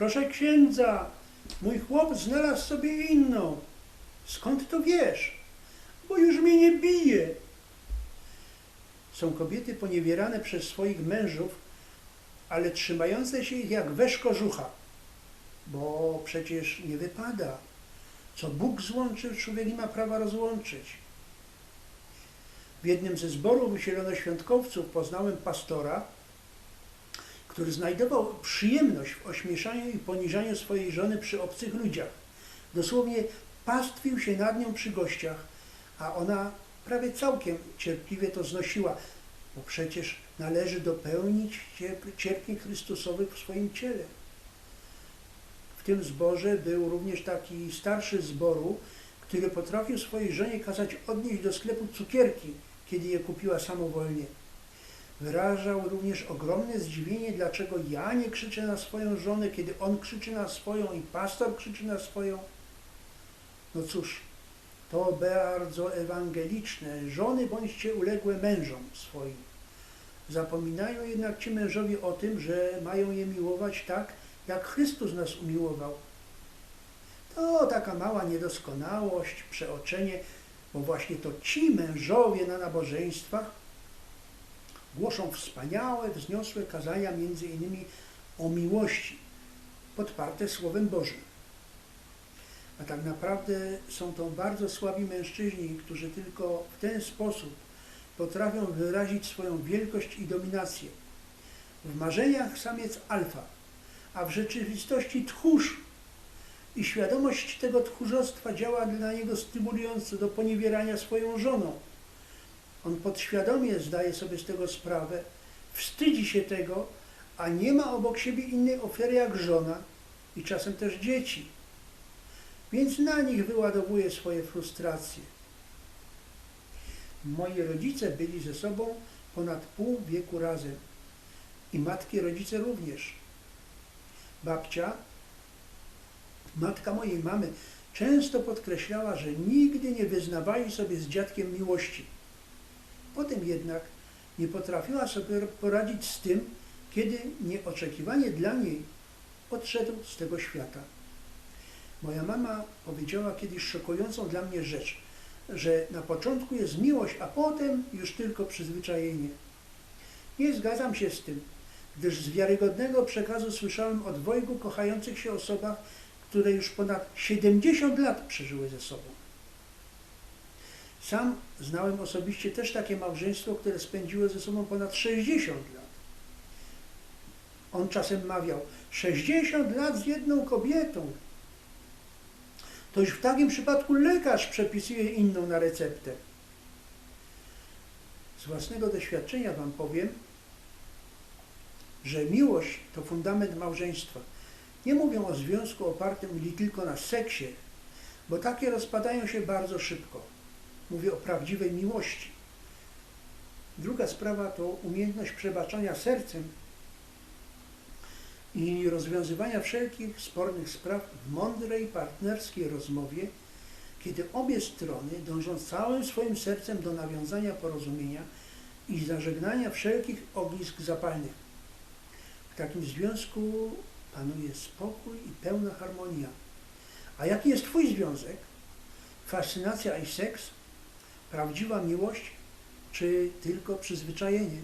Proszę księdza, mój chłop znalazł sobie inną. Skąd to wiesz? Bo już mnie nie bije. Są kobiety poniewierane przez swoich mężów, ale trzymające się ich jak wesz kożucha. Bo przecież nie wypada. Co Bóg złączył, człowiek nie ma prawa rozłączyć. W jednym ze zborów zielonoświątkowców poznałem pastora, który znajdował przyjemność w ośmieszaniu i poniżaniu swojej żony przy obcych ludziach. Dosłownie pastwił się nad nią przy gościach, a ona prawie całkiem cierpliwie to znosiła, bo przecież należy dopełnić cierp- cierpień Chrystusowych w swoim ciele. W tym zborze był również taki starszy zboru, który potrafił swojej żonie kazać odnieść do sklepu cukierki, kiedy je kupiła samowolnie. Wyrażał również ogromne zdziwienie, dlaczego ja nie krzyczę na swoją żonę, kiedy on krzyczy na swoją i pastor krzyczy na swoją. No cóż, to bardzo ewangeliczne. Żony bądźcie uległe mężom swoim. Zapominają jednak ci mężowie o tym, że mają je miłować tak, jak Chrystus nas umiłował. To taka mała niedoskonałość, przeoczenie, bo właśnie to ci mężowie na nabożeństwach głoszą wspaniałe, wzniosłe kazania, między innymi o miłości, podparte Słowem Bożym. A tak naprawdę są to bardzo słabi mężczyźni, którzy tylko w ten sposób potrafią wyrazić swoją wielkość i dominację. W marzeniach samiec alfa, a w rzeczywistości tchórz. I świadomość tego tchórzostwa działa dla niego stymulująco do poniewierania swoją żoną. On podświadomie zdaje sobie z tego sprawę, wstydzi się tego, a nie ma obok siebie innej ofiary jak żona i czasem też dzieci. Więc na nich wyładowuje swoje frustracje. Moi rodzice byli ze sobą ponad pół wieku razem i matki rodzice również. Babcia, matka mojej mamy, często podkreślała, że nigdy nie wyznawali sobie z dziadkiem miłości. Potem jednak nie potrafiła sobie poradzić z tym, kiedy nieoczekiwanie dla niej odszedł z tego świata. Moja mama powiedziała kiedyś szokującą dla mnie rzecz, że na początku jest miłość, a potem już tylko przyzwyczajenie. Nie zgadzam się z tym, gdyż z wiarygodnego przekazu słyszałem o dwojgu kochających się osobach, które już ponad 70 lat przeżyły ze sobą. Sam znałem osobiście też takie małżeństwo, które spędziło ze sobą ponad 60 lat. On czasem mawiał, 60 lat z jedną kobietą. To już w takim przypadku lekarz przepisuje inną na receptę. Z własnego doświadczenia Wam powiem, że miłość to fundament małżeństwa. Nie mówię o związku opartym tylko na seksie, bo takie rozpadają się bardzo szybko. Mówię o prawdziwej miłości. Druga sprawa to umiejętność przebaczania sercem i rozwiązywania wszelkich spornych spraw w mądrej, partnerskiej rozmowie, kiedy obie strony dążą całym swoim sercem do nawiązania porozumienia i zażegnania wszelkich ognisk zapalnych. W takim związku panuje spokój i pełna harmonia. A jaki jest Twój związek? Fascynacja i seks? Prawdziwa miłość? Czy tylko przyzwyczajenie?